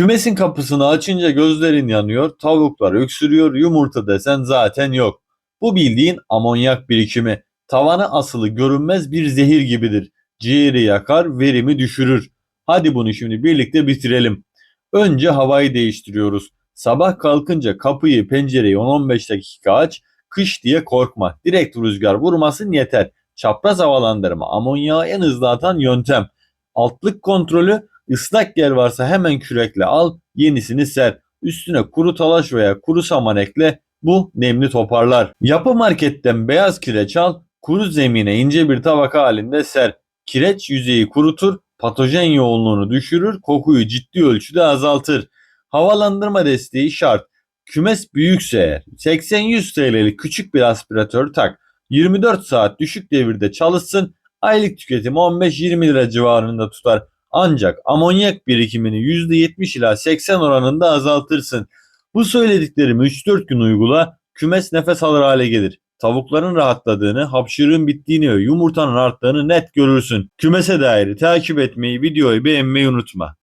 Kümesin kapısını açınca gözlerin yanıyor, tavuklar öksürüyor, yumurta desen zaten yok. Bu bildiğin amonyak birikimi. Tavana asılı görünmez bir zehir gibidir. Ciğeri yakar, verimi düşürür. Hadi bunu şimdi birlikte bitirelim. Önce havayı değiştiriyoruz. Sabah kalkınca kapıyı, pencereyi 10-15 dakika aç. Kış diye korkma. Direkt rüzgar vurmasın yeter. Çapraz havalandırma amonyağı en hızlı atan yöntem. Altlık kontrolü ıslak yer varsa hemen kürekle al, yenisini ser. Üstüne kuru talaş veya kuru saman ekle. Bu nemli toparlar. Yapı marketten beyaz kireç al, kuru zemine ince bir tabaka halinde ser. Kireç yüzeyi kurutur, patojen yoğunluğunu düşürür, kokuyu ciddi ölçüde azaltır. Havalandırma desteği şart. Kümes büyükse eğer 80-100 TL'lik küçük bir aspiratör tak. 24 saat düşük devirde çalışsın. Aylık tüketimi 15-20 lira civarında tutar. Ancak amonyak birikimini %70 ila 80 oranında azaltırsın. Bu söylediklerimi 3-4 gün uygula, kümes nefes alır hale gelir. Tavukların rahatladığını, hapşırığın bittiğini ve yumurtanın arttığını net görürsün. Kümese dair takip etmeyi, videoyu beğenmeyi unutma.